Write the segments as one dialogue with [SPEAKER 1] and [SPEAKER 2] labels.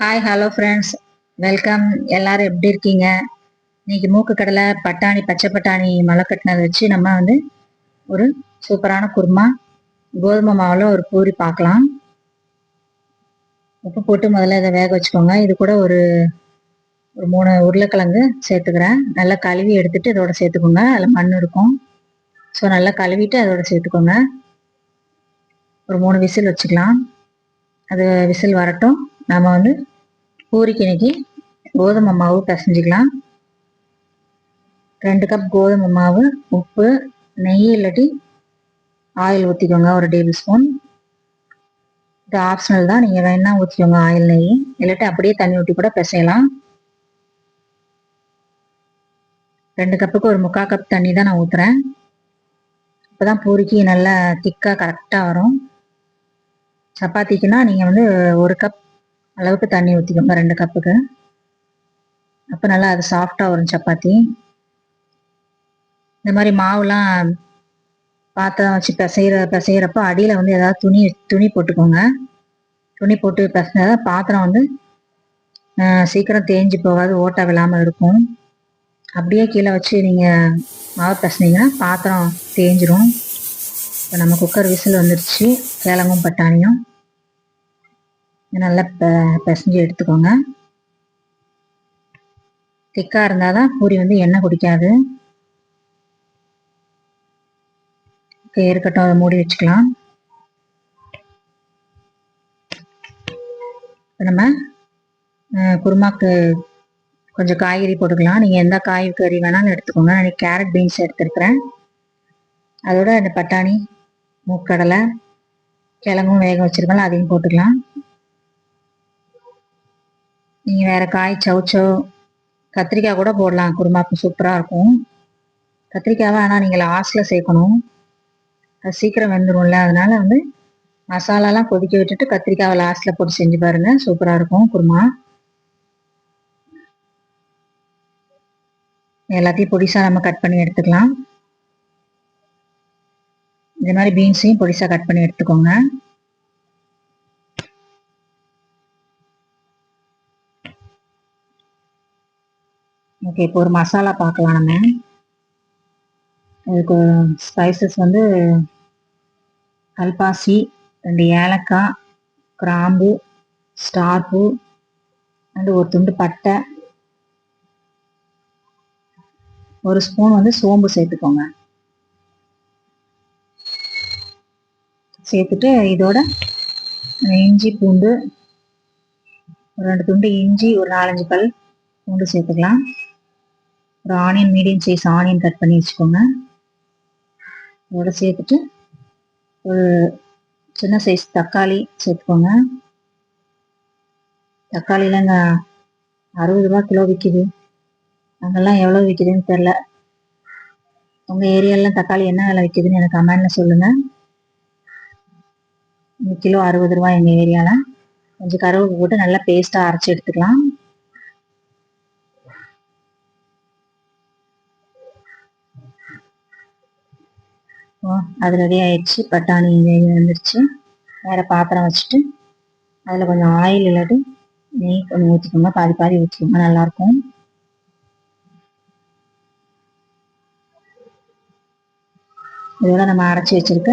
[SPEAKER 1] Hi hello friends welcome எல்லாரும் எப்படி இருக்கீங்க? இன்னைக்கு மூக்கு கடலை பட்டாணி பச்சை பட்டாணி மலை கட்டினதை வச்சு நம்ம வந்து ஒரு சூப்பரான குருமா கோதுமை மாவில் ஒரு பூரி பார்க்கலாம். உப்பு போட்டு முதல்ல இதை வேக வச்சுக்கோங்க. இது கூட ஒரு ஒரு மூணு உருளைக்கிழங்கு சேர்த்துக்கிறேன். நல்லா கழுவி எடுத்துட்டு இதோட சேர்த்துக்கோங்க. அதில் மண் இருக்கும். ஸோ நல்லா கழுவிட்டு அதோட சேர்த்துக்கோங்க. ஒரு மூணு விசில் வச்சுக்கலாம். அது விசில் வரட்டும். நம்ம வந்து பூரிக்கு இன்னைக்கு கோதுமை மாவு பிசைஞ்சிக்கலாம். ரெண்டு கப் கோதுமை மாவு உப்பு நெய் இல்லாட்டி ஆயில் ஊற்றிக்கோங்க ஒரு டேபிள் ஸ்பூன் இது ஆப்ஷனல் தான். நீங்கள் வேணா ஊற்றிக்கோங்க ஆயில் நெய். இல்லாட்டி அப்படியே தண்ணி ஊற்றி கூட பிசையலாம். ரெண்டு கப்புக்கு ஒரு முக்கால் கப் தண்ணி தான் நான் ஊற்றுறேன் அப்போ தான் பூரிக்கு நல்லா திக்காக கரெக்டாக வரும். சப்பாத்திக்குன்னா நீங்கள் வந்து ஒரு கப் அளவுக்கு தண்ணி ஊற்றிக்கோங்க ரெண்டு கப்புக்கு. அப்போ நல்லா அது சாஃப்டாக வரும் சப்பாத்தி. இந்த மாதிரி மாவுலாம் பாத்திரம் வச்சு பிசைகிற பிசைகிறப்போ அடியில் வந்து ஏதாவது துணி துணி போட்டுக்கோங்க. துணி போட்டு பிசைஞ்சா பாத்திரம் வந்து சீக்கிரம் தேஞ்சு போகாது ஓட்டை விழாமல் இருக்கும். அப்படியே கீழே வச்சு நீங்கள் மாவு பிசைனீங்கன்னா பாத்திரம் தேஞ்சிரும். இப்போ நம்ம குக்கர் விசில் வந்துருச்சு. கிழங்கும் பட்டாணியும். நல்லா பிசைஞ்சு எடுத்துக்கோங்க. திக்காக இருந்தால் தான் பூரி வந்து எண்ணெய் குடிக்காது. இருக்கட்டும் அதை மூடி வச்சுக்கலாம். நம்ம குருமாக்கு கொஞ்சம் காய்கறி போட்டுக்கலாம். நீங்கள் எந்த காய்கறி வேணாலும் எடுத்துக்கோங்க. நான் கேரட் பீன்ஸ் எடுத்துருக்குறேன். அதோட இந்த பட்டாணி மூக்கடலை கிழங்கும் வேக வச்சுருக்கலாம் அதையும் போட்டுக்கலாம். நீங்கள் வேறு காய் சவுச்சோ கத்திரிக்காய் கூட போடலாம். குருமாக்கு சூப்பராக இருக்கும். கத்திரிக்காவை ஆனால் நீங்கள் லாஸ்ட்டில் சேர்க்கணும். அது சீக்கிரம் வெந்துடும்ல அதனால வந்து மசாலாலாம் கொதிக்க விட்டுட்டு கத்திரிக்காவை லாஸ்ட்டில் போட்டு செஞ்சு பாருங்கள் சூப்பராக இருக்கும் குருமா. எல்லாத்தையும் பொடிசாக நம்ம கட் பண்ணி எடுத்துக்கலாம். இந்த மாதிரி பீன்ஸையும் பொடிசாக கட் பண்ணி எடுத்துக்கோங்க. ஓகே இப்போ ஒரு மசாலா பார்க்கலாம் நம்ம. இதுக்கு ஸ்பைசஸ் வந்து கல்பாசி ரெண்டு ஏலக்காய் கிராம்பு ஸ்டார்பு அண்டு ஒரு துண்டு பட்டை. ஒரு ஸ்பூன் வந்து சோம்பு சேர்த்துக்கோங்க. சேர்த்துட்டு இதோட இஞ்சி பூண்டு ஒரு ரெண்டு துண்டு இஞ்சி ஒரு நாலஞ்சு பல் பூண்டு சேர்த்துக்கலாம். ஒரு onion medium size onion cut பண்ணி வச்சுக்கோங்க. இதோட சேர்த்துட்டு ஒரு சின்ன சைஸ் தக்காளி சேர்த்துக்கோங்க. தக்காளியில் இங்கே அறுபது ரூபா கிலோ விற்கிது அங்கெல்லாம் எவ்வளோ விற்கிதுன்னு தெரில. உங்கள் ஏரியாலாம் தக்காளி என்ன விலை விற்கிதுன்னு எனக்கு கமெண்டில் சொல்லுங்கள் கிலோ அறுபது ரூபா எங்கள் ஏரியாவில் கொஞ்சம் கருவேப்பு போட்டு நல்லா பேஸ்ட்டாக அரைச்சி எடுத்துக்கலாம். அது ரெடி ஆயிடுச்சு. பட்டாணி வந்துருச்சு. வேறு பாத்திரம் வச்சுட்டு அதில் கொஞ்சம் ஆயில் இல்லாட்டி நெய் கொஞ்சம் ஊற்றிக்கோங்க பாதி பாதி ஊற்றிக்கோங்க நல்லாயிருக்கும் இதோட நம்ம அரைச்சி வச்சுருக்க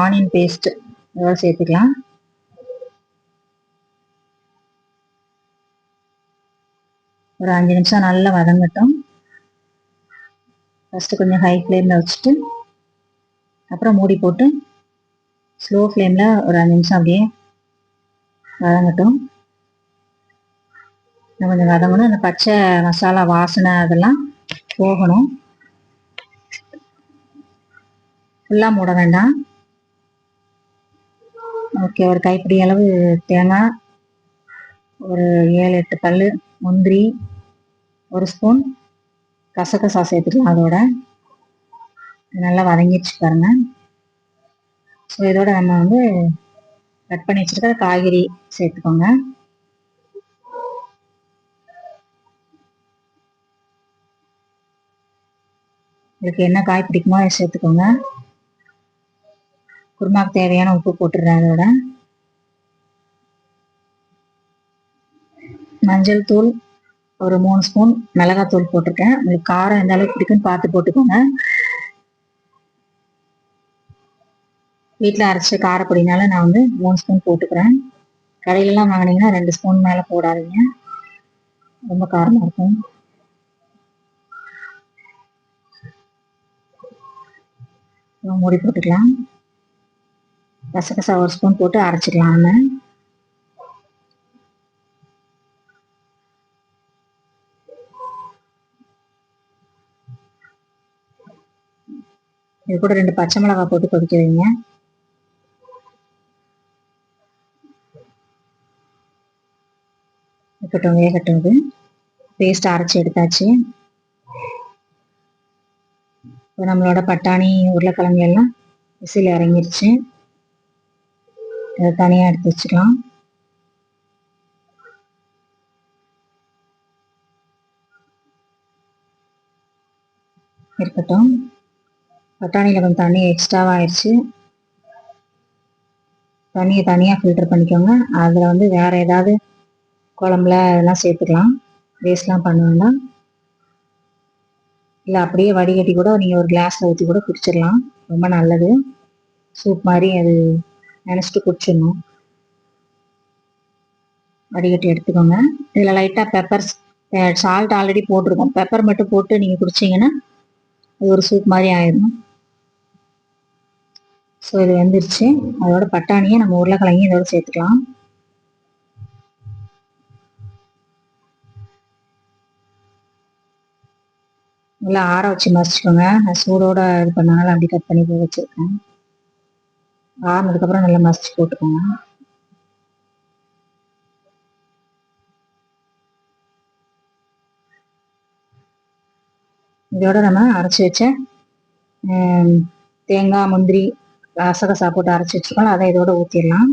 [SPEAKER 1] ஆனியன் பேஸ்ட்டு இதோட சேர்த்துக்கலாம். ஒரு அஞ்சு நிமிஷம் நல்லா வதங்கட்டும். ஃபஸ்ட்டு கொஞ்சம் ஹை ஃப்ளேமில் வச்சுட்டு அப்புறம் மூடி போட்டு ஸ்லோ ஃப்ளேமில் ஒரு அஞ்சு நிமிஷம் அப்படியே வதங்கட்டும். கொஞ்சம் வதங்கணும். அந்த பச்சை மசாலா வாசனை அதெல்லாம் போகணும். ஃபுல்லாக மூட வேண்டாம். ஓகே ஒரு கைப்பிடி அளவு தேங்காய் ஒரு ஏழு எட்டு பல் முந்திரி ஒரு ஸ்பூன் கசகசா சேர்த்துக்கலாம் அதோட. நல்லா வதங்கிடுச்சு பாருங்க. ஸோ இதோட நம்ம வந்து கட் பண்ணி வச்சுருக்க காய்கறி சேர்த்துக்கோங்க. உங்களுக்கு என்ன காய் பிடிக்குமோ அதை சேர்த்துக்கோங்க. குருமாக்கு தேவையான உப்பு போட்டுடுறேன் அதோட. மஞ்சள் தூள். ஒரு மூணு ஸ்பூன் மிளகாத்தூள் போட்டிருக்கேன். உங்களுக்கு காரம் எந்த அளவுக்கு பிடிக்குன்னு பார்த்து போட்டுக்கோங்க. வீட்டில் அரைச்ச காரப்பொடினால நான் வந்து மூணு ஸ்பூன் போட்டுக்கிறேன். கடையிலலாம் வாங்கினீங்கன்னா ரெண்டு ஸ்பூன் மேலே போடாதீங்க. ரொம்ப காரமாக இருக்கும். மூடி போட்டுக்கலாம். கசகசா ஒரு ஸ்பூன் போட்டு அரைச்சிக்கலாம் இது கூட ரெண்டு பச்சை மிளகாய் போட்டு கொதிக்க வைங்க. இருக்கட்டும் வேகட்டும் இது. பேஸ்ட் அரைச்சி எடுத்தாச்சு. இப்போ நம்மளோட பட்டாணி உருளைக்கிழங்கு எல்லாம் விசில் இறங்கிருச்சு. இதை தனியாக எடுத்து வச்சுக்கலாம். இருக்கட்டும். பட்டாணியில் கொஞ்சம் தண்ணி எக்ஸ்ட்ராவாக ஆயிடுச்சு. தண்ணியை தனியாக ஃபில்டர் பண்ணிக்கோங்க. அதில் வந்து வேறு ஏதாவது குழம்புல இதெல்லாம் சேர்த்துக்கலாம். வேஸ்ட்லாம் பண்ண வேண்டாம். இல்லை அப்படியே வடிகட்டி கூட நீங்கள் ஒரு கிளாஸில் ஊற்றி கூட குடிச்சிடலாம். ரொம்ப நல்லது. சூப் மாதிரி அது நினச்சிட்டு குடிச்சிடணும். வடிகட்டி எடுத்துக்கோங்க. இதில் லைட்டாக பெப்பர் சால்ட் ஆல்ரெடி போட்டிருக்கோம். பெப்பர் மட்டும் போட்டு நீங்கள் குடிச்சிங்கன்னா அது ஒரு சூப் மாதிரி ஆயிடும் ஸோ இது வெந்துருச்சு. அதோட பட்டாணியை நம்ம உருளைக்கிழங்கையும் இதோட சேர்த்துக்கலாம். நல்லா ஆற வச்சு மசிச்சுக்கோங்க. நான் சூடோட இது பண்ணாலும் அப்படி கட் பண்ணி போய் வச்சுருக்கேன். ஆறுனதுக்கப்புறம் நல்லா மசிச்சு போட்டுக்கோங்க. இதோட நம்ம அரைச்சி வச்ச தேங்காய் முந்திரி கசகசா போட்டு அரைச்சி வச்சுக்கலாம் அதை இதோட ஊற்றிடலாம்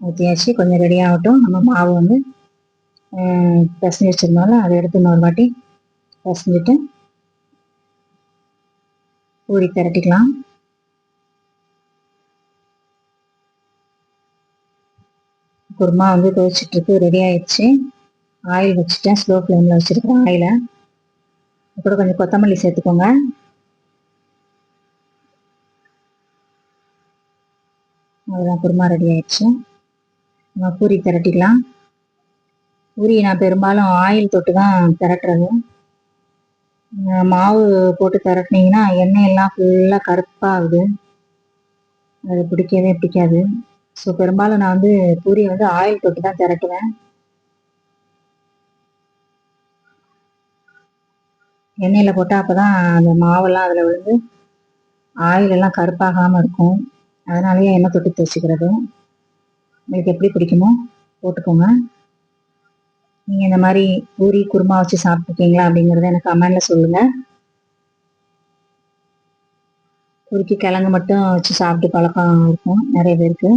[SPEAKER 1] ஊற்றியாச்சு கொஞ்சம் ரெடி ஆகட்டும். நம்ம மாவு வந்து பிசைஞ்சு வச்சிருந்தாலும் அதை எடுத்து இன்னொரு வாட்டி பிசைஞ்சிட்டு பூரி திரட்டிக்கலாம் குருமா வந்து துவைச்சிட்ருக்கு ரெடி ஆயிடுச்சு. ஆயில் வச்சுட்டேன் ஸ்லோ ஃப்ளேமில் வச்சுருக்கேன் ஆயிலை கூட கொஞ்சம் கொத்தமல்லி சேர்த்துக்கோங்க. அதுதான் குருமா ரெடி ஆயிடுச்சு. நம்ம பூரி திரட்டிக்கலாம் பூரி நான் பெரும்பாலும் ஆயில் தொட்டு தான் திரட்டுறது மாவு போட்டு திரட்டினீங்கன்னா எண்ணெய் எல்லாம் ஃபுல்லாக கருப்பாகுது. அது பிடிக்கவே பிடிக்காது. ஸோ பெரும்பாலும் நான் வந்து பூரியை வந்து ஆயில் தொட்டு தான் திரட்டுவேன். எண்ணெயில் போட்டால் அப்போ தான் அந்த மாவெல்லாம் அதில் விழுந்து ஆயிலெல்லாம் கருப்பாகாமல் இருக்கும். அதனாலேயே எண்ணெய் தொட்டு தேய்ச்சிக்கிறது. உங்களுக்கு எப்படி பிடிக்குமோ போட்டுக்கோங்க. நீங்கள் இந்த மாதிரி பூரி குருமா வச்சு சாப்பிட்ருக்கீங்களா அப்படிங்கிறத எனக்கு கமெண்டில் சொல்லுங்கள் பூரிக்கு கிழங்கு மட்டும் வச்சு சாப்பிட்டு பழக்கம் இருக்கும் நிறைய பேருக்கு.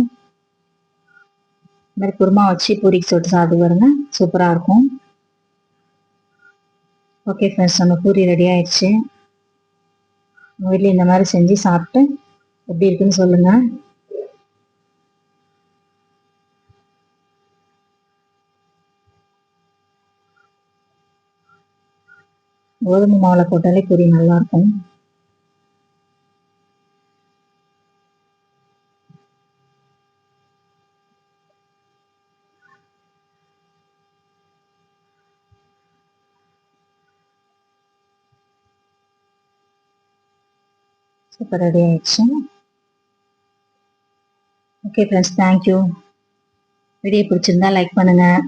[SPEAKER 1] இந்த மாதிரி குருமா வச்சு பூரிக்கு சொல்லிட்டு சாப்பிட்டு பாருங்க. சூப்பராக இருக்கும். ஓகே ஃப்ரெண்ட்ஸ் நம்ம பூரி ரெடி ஆயிடுச்சு. உங்கள் வீட்டில் இந்த மாதிரி செஞ்சு சாப்பிட்டு எப்படி இருக்குன்னு சொல்லுங்கள் கோதுமை மாவில் போட்டாலே பூரி நல்லாயிருக்கும் சூப்பர் ரெடி ஆயிடுச்சு okay friends thank you video பிடிச்சிருந்தா லைக் பண்ணுங்கள்